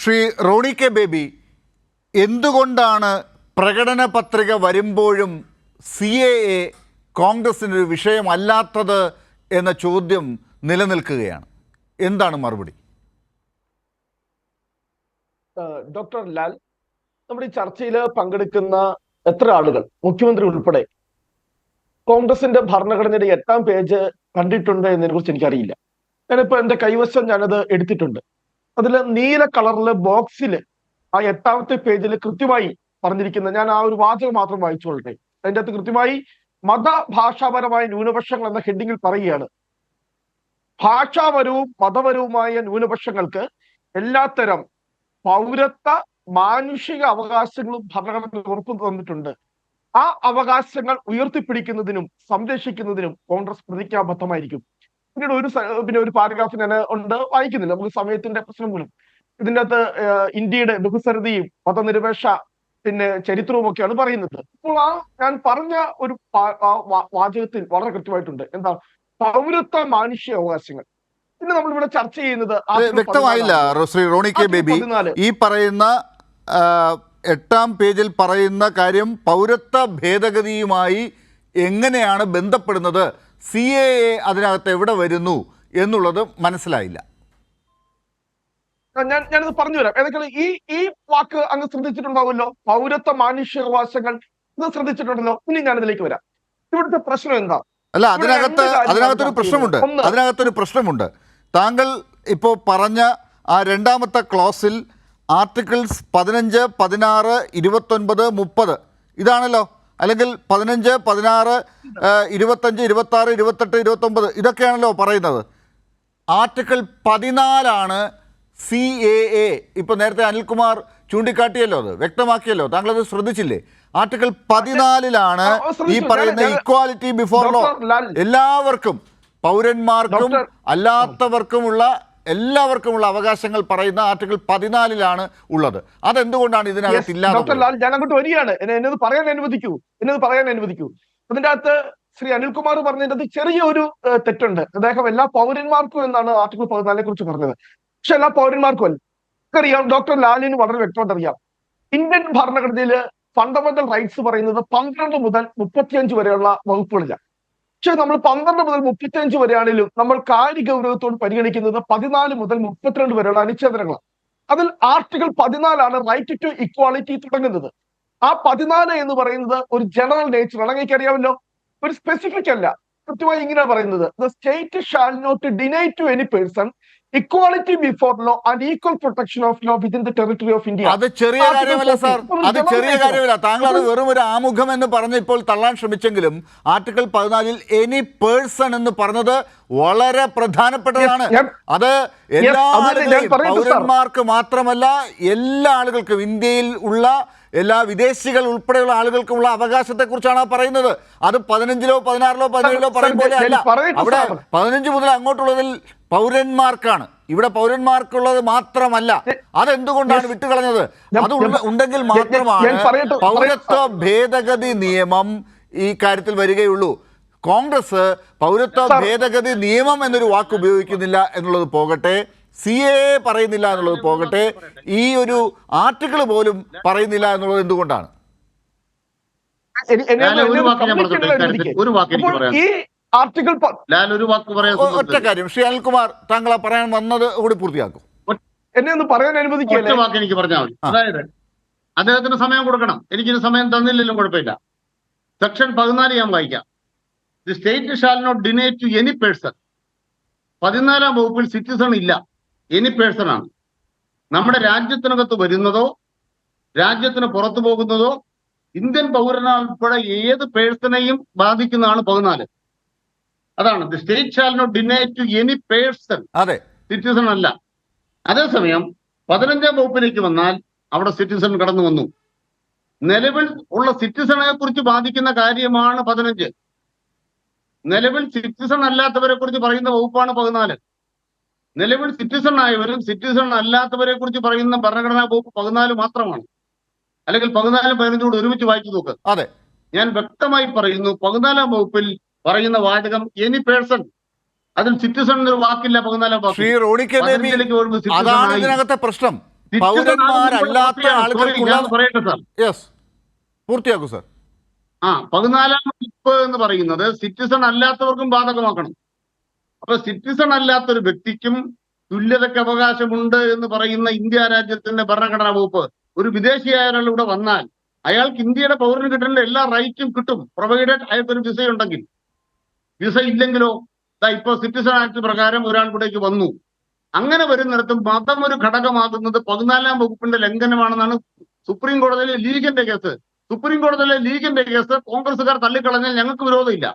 Shri Roni K baby എന്തുകൊണ്ടാണ് പ്രകടന പത്രിക വരുമ്പോഴും സി എ എ കോൺഗ്രസിനൊരു വിഷയമല്ലാത്തത് എന്ന ചോദ്യം നിലനിൽക്കുകയാണ്? എന്താണ് മറുപടി? ഡോക്ടർ ലാൽ നമ്മുടെ ഈ ചർച്ചയിൽ പങ്കെടുക്കുന്ന എത്ര ആളുകൾ മുഖ്യമന്ത്രി ഉൾപ്പെടെ കോൺഗ്രസിന്റെ ഭരണഘടനയുടെ എട്ടാം പേജ് കണ്ടിട്ടുണ്ട് എന്നതിനെ കുറിച്ച് എനിക്കറിയില്ല. ഞാനിപ്പോ എന്റെ കൈവശം ഞാനത് എടുത്തിട്ടുണ്ട്. അതിൽ നീല കളറിലെ ബോക്സിൽ ആ എട്ടാമത്തെ പേജിൽ കൃത്യമായി പറഞ്ഞിരിക്കുന്ന ഞാൻ ആ ഒരു വാചകം മാത്രം വായിച്ചുകൊള്ളട്ടെ അതിന്റെ അകത്ത് കൃത്യമായി മതഭാഷാപരമായ ന്യൂനപക്ഷങ്ങൾ എന്ന ഹെഡിങ്ങിൽ പറയുകയാണ്. ഭാഷാപരവും മതപരവുമായ ന്യൂനപക്ഷങ്ങൾക്ക് എല്ലാത്തരം പൗരത്വ മാനുഷിക അവകാശങ്ങളും ഭരണഘടന ഉറപ്പു തന്നിട്ടുണ്ട്. ആ അവകാശങ്ങൾ ഉയർത്തിപ്പിടിക്കുന്നതിനും സംരക്ഷിക്കുന്നതിനും കോൺഗ്രസ് പ്രതിജ്ഞാബദ്ധമായിരിക്കും. പിന്നീട് ഒരു പിന്നെ ഒരു പാരഗ്രാഫ് ഞാൻ ഉണ്ട് വായിക്കുന്നില്ല. നമുക്ക് സമയത്തിന്റെ പ്രശ്നം മൂലം ഇതിന്റെ അകത്ത് ഇന്ത്യയുടെ ബഹുസരതയും മതനിരപേക്ഷ പിന്നെ ചരിത്രവും ഒക്കെയാണ് പറയുന്നത്. അപ്പോൾ ആ ഞാൻ പറഞ്ഞ ഒരു വാചകത്തിൽ വളരെ കൃത്യമായിട്ടുണ്ട്. എന്താ? പൗരത്വ മാനുഷ്യ അവകാശങ്ങൾ പിന്നെ നമ്മളിവിടെ ചർച്ച ചെയ്യുന്നത് വ്യക്തമായില്ല ശ്രീ റോണി കെ ബേബി. ഈ പറയുന്ന എട്ടാം പേജിൽ പറയുന്ന കാര്യം പൗരത്വ ഭേദഗതിയുമായി എങ്ങനെയാണ് ബന്ധപ്പെടുന്നത്? സി എ എ അതിനകത്ത് എവിടെ വരുന്നു എന്നുള്ളത് മനസ്സിലായില്ല. ഞാൻ ഞാനത് പറഞ്ഞു തരാം ഏതൊക്കെ ഈ ഈ വാക്ക് അങ്ങ് ശ്രദ്ധിച്ചിട്ടുണ്ടാവുമല്ലോ? പൗരത്വ മാനുഷ്യവകാശങ്ങൾ ഇത് ശ്രദ്ധിച്ചിട്ടുണ്ടല്ലോ? ഇനി ഞാനിതിലേക്ക് വരാം. ഇവിടുത്തെ പ്രശ്നം എന്താ? അല്ല അതിനകത്ത് ഒരു അതിനകത്തൊരു പ്രശ്നമുണ്ട്. അതിനകത്തൊരു പ്രശ്നമുണ്ട്. താങ്കൾ ഇപ്പോൾ പറഞ്ഞ ആ രണ്ടാമത്തെ ക്ലോസിൽ ആർട്ടിക്കിൾസ് പതിനഞ്ച് പതിനാറ് ഇരുപത്തൊൻപത് മുപ്പത് ഇതാണല്ലോ. അല്ലെങ്കിൽ പതിനഞ്ച് പതിനാറ് ഇരുപത്തഞ്ച് ഇരുപത്തി ആറ് ഇരുപത്തെട്ട് ഇരുപത്തൊമ്പത് ഇതൊക്കെയാണല്ലോ പറയുന്നത്. ആർട്ടിക്കിൾ പതിനാലാണ് സി എ എ. ഇപ്പോൾ നേരത്തെ അനിൽകുമാർ ചൂണ്ടിക്കാട്ടിയല്ലോ അത് വ്യക്തമാക്കിയല്ലോ. താങ്കൾ അത് ശ്രദ്ധിച്ചില്ലേ? ആർട്ടിക്കിൾ പതിനാലിലാണ് ഈ പറയുന്ന ഇക്വാലിറ്റി ബിഫോർ ലോ എല്ലാവർക്കും പൗരന്മാർക്കും അല്ലാത്തവർക്കുമുള്ള എല്ലാവർക്കുമുള്ള അവകാശങ്ങൾ പറയുന്ന ആർട്ടിക്കിൾ പതിനാലിലാണ് ഉള്ളത്. അതെന്തുകൊണ്ടാണ് ഇതിനകത്ത് ഇല്ലാതെ ലാൽ ഞാൻ അങ്ങോട്ട് വരികയാണ്. എന്നെ എന്നത് പറയാൻ അനുവദിക്കൂ. എന്നത് പറയാൻ അനുവദിക്കൂ. അതിന്റെ അകത്ത് ശ്രീ അനിൽകുമാർ പറഞ്ഞതിന്റെ ചെറിയ ചെറിയൊരു തെറ്റുണ്ട്. അദ്ദേഹം എല്ലാ പൗരന്മാർക്കും എന്നാണ് ആർട്ടിക്കിൾ പതിനാലിനെ കുറിച്ച് പറഞ്ഞത്. പക്ഷെ എല്ലാ പൗരന്മാർക്കും അല്ല. അറിയാം ഡോക്ടർ ലാലിന് വളരെ വ്യക്തമായിട്ട് അറിയാം. ഇന്ത്യൻ ഭരണഘടനയിൽ ഫണ്ടമെന്റൽ റൈറ്റ്സ് പറയുന്നത് പന്ത്രണ്ട് മുതൽ മുപ്പത്തിയഞ്ച് വരെയുള്ള വകുപ്പുകളിലാണ്. പക്ഷെ നമ്മൾ പന്ത്രണ്ട് മുതൽ മുപ്പത്തിയഞ്ച് വരെയാണെങ്കിലും നമ്മൾ കാര്യ ഗൗരവത്തോട് പരിഗണിക്കുന്നത് പതിനാല് മുതൽ മുപ്പത്തിരണ്ട് വരെയുള്ള അനുച്ഛേദനങ്ങളാണ്. അതിൽ ആർട്ടിക്കിൾ പതിനാലാണ് റൈറ്റ് ടു ഇക്വാളിറ്റി തുടങ്ങുന്നത്. ആ പതിനാല് എന്ന് പറയുന്നത് ഒരു ജനറൽ നേച്ചർ അങ്ങേക്ക് അറിയാമല്ലോ ഒരു സ്പെസിഫിക് അല്ല. കൃത്യമായി ഇങ്ങനെ പറയുന്നത്. The state shall not deny to any person equality before law and equal protection of law within the territory of India അത് ചെറിയ കാര്യമല്ല സാർ. അത് ചെറിയ കാര്യമല്ല. താങ്കൾ അത് വെറും ഒരു ആമുഖം എന്ന് പറഞ്ഞ് ഇപ്പോൾ തള്ളാൻ ശ്രമിച്ചെങ്കിലും ആർട്ടിക്കിൾ പതിനാലിൽ എനി പേഴ്സൺ എന്ന് പറഞ്ഞത് വളരെ പ്രധാനപ്പെട്ടതാണ്. അത് എല്ലാ. പൗരന്മാർക്ക് മാത്രമല്ല എല്ലാ ആളുകൾക്കും ഇന്ത്യയിൽ ഉള്ള എല്ലാ വിദേശികൾ ഉൾപ്പെടെയുള്ള ആളുകൾക്കുമുള്ള അവകാശത്തെ കുറിച്ചാണ് പറയുന്നത്. അത് പതിനഞ്ചിലോ പതിനാറിലോ പതിനേഴിലോ പറയുമ്പോഴേ പറയും പോലെ അല്ല അവിടെ. പതിനഞ്ച് മുതൽ അങ്ങോട്ടുള്ളതിൽ പൗരന്മാർക്കാണ് ഇവിടെ പൗരന്മാർക്കുള്ളത് മാത്രമല്ല അതെന്തുകൊണ്ടാണ്. വിട്ടുകളഞ്ഞത് അത് ഉണ്ടെങ്കിൽ മാത്രമാണ് ഞാൻ പറയട്ടെ, പൗരത്വ. ഭേദഗതി നിയമം ഈ കാര്യത്തിൽ വരികയുള്ളൂ കോൺഗ്രസ് പൗരത്വ. ഭേദഗതി നിയമം എന്നൊരു വാക്ക് ഉപയോഗിക്കുന്നില്ല എന്നുള്ളത് പോകട്ടെ സി എ പറയുന്നില്ല എന്നുള്ളത് പോകട്ടെ ഈ ഒരു ആർട്ടിക്കിൾ പോലും പറയുന്നില്ല എന്നുള്ളത് എന്തുകൊണ്ടാണ് ഞാൻ ഒരു വാക്കിനെ വാക്ക് ഞാൻ പറഞ്ഞോട്ടെ, ഒരു വാക്ക് എനിക്ക് പറയാം. ആർട്ടിക്കിൾ ഞാനൊരു വാക്ക് പറയാം ഒ- ഒറ്റ കാര്യം ശ്രീ അനിൽകുമാർ താങ്കൾ ആ പറയാൻ വന്നത് കൂടി പൂർത്തിയാക്കും. എന്നെ ഒന്ന് പറയാൻ അനുവദിക്കല്ലേ വാക്ക് എനിക്ക് പറഞ്ഞാൽ മതി. അതായത് അദ്ദേഹത്തിന് സമയം കൊടുക്കണം. എനിക്കിന് സമയം തന്നില്ലല്ലോ കുഴപ്പമില്ല. സെക്ഷൻ പതിനാല് ഞാൻ വായിക്കാം. The state shall not deny to any person പതിനാലാം വകുപ്പിൽ സിറ്റിസൺ ഇല്ല. എനി പേഴ്സൺ ആണ്. നമ്മുടെ രാജ്യത്തിനകത്ത് വരുന്നതോ രാജ്യത്തിന് പുറത്തു പോകുന്നതോ ഇന്ത്യൻ പൗരനുൾപ്പെടെ ഏത് പേഴ്സണെയും ബാധിക്കുന്നതാണ് പതിനാല്. അതാണ്. The state shall not deny to any person അതെ. സിറ്റിസൺ അല്ല. അതേസമയം പതിനഞ്ചാം വകുപ്പിലേക്ക് വന്നാൽ അവിടെ സിറ്റിസൺ കടന്നു വന്നു. നിലവിൽ ഉള്ള സിറ്റിസണെ കുറിച്ച് ബാധിക്കുന്ന കാര്യമാണ് പതിനഞ്ച്. നിലവിൽ സിറ്റിസൺ അല്ലാത്തവരെ കുറിച്ച് പറയുന്ന വകുപ്പാണ് പതിനാല്. നിലവിൽ സിറ്റിസൺ ആയവരും സിറ്റിസൺ അല്ലാത്തവരെ കുറിച്ച് പറയുന്ന ഭരണഘടനാ വകുപ്പ് പതിനാല് മാത്രമാണ്. അല്ലെങ്കിൽ പതിനാലും പതിനഞ്ചും കൂടെ ഒരുമിച്ച് വായിച്ചു നോക്ക്. അതെ. ഞാൻ വ്യക്തമായി പറയുന്നു പതിനാലാം വകുപ്പിൽ പറയുന്ന വാചകം എനി പേഴ്സൺ അതിൽ സിറ്റിസൺ എന്നൊരു വാക്കില്ല പതിനാലാം അതാണ്. ഇതിനകത്തെ പ്രശ്നം. പൗരന്മാരല്ലാത്ത ആളുകൾക്കുള്ള- പൂർത്തിയാക്കൂ സാർ ആ പതിനാലാം വകുപ്പ് എന്ന് പറയുന്നത് സിറ്റിസൺ അല്ലാത്തവർക്കും ബാധകമാക്കണം. അപ്പൊ സിറ്റിസൺ അല്ലാത്ത ഒരു വ്യക്തിക്കും തുല്യതയ്ക്ക് അവകാശമുണ്ട് എന്ന് പറയുന്ന ഇന്ത്യ രാജ്യത്തിന്റെ ഭരണഘടനാ വകുപ്പ് ഒരു വിദേശിയായ ഒരാൾ ഇവിടെ വന്നാൽ അയാൾക്ക് ഇന്ത്യയുടെ പൗരന് കിട്ടേണ്ട എല്ലാ റൈറ്റും കിട്ടും. പ്രൊവൈഡഡ് അയാൾക്കൊരു വിസ ഉണ്ടെങ്കിൽ. വിസ ഇല്ലെങ്കിലോ? ഇപ്പൊ സിറ്റിസൺ ആക്ട് പ്രകാരം ഒരാൾ ഇവിടേക്ക് വന്നു. അങ്ങനെ വരുന്നിടത്ത് മതം ഒരു ഘടകമാകുന്നത് പതിനാലാം വകുപ്പിന്റെ ലംഘനമാണെന്നാണ് സുപ്രീം കോടതിയിലെ ലീഗിന്റെ കേസ്. സുപ്രീം കോടതിയിലെ ലീഗിന്റെ കേസ് കോൺഗ്രസ്സുകാർ തള്ളിക്കളഞ്ഞാൽ ഞങ്ങൾക്ക് വിരോധമില്ല.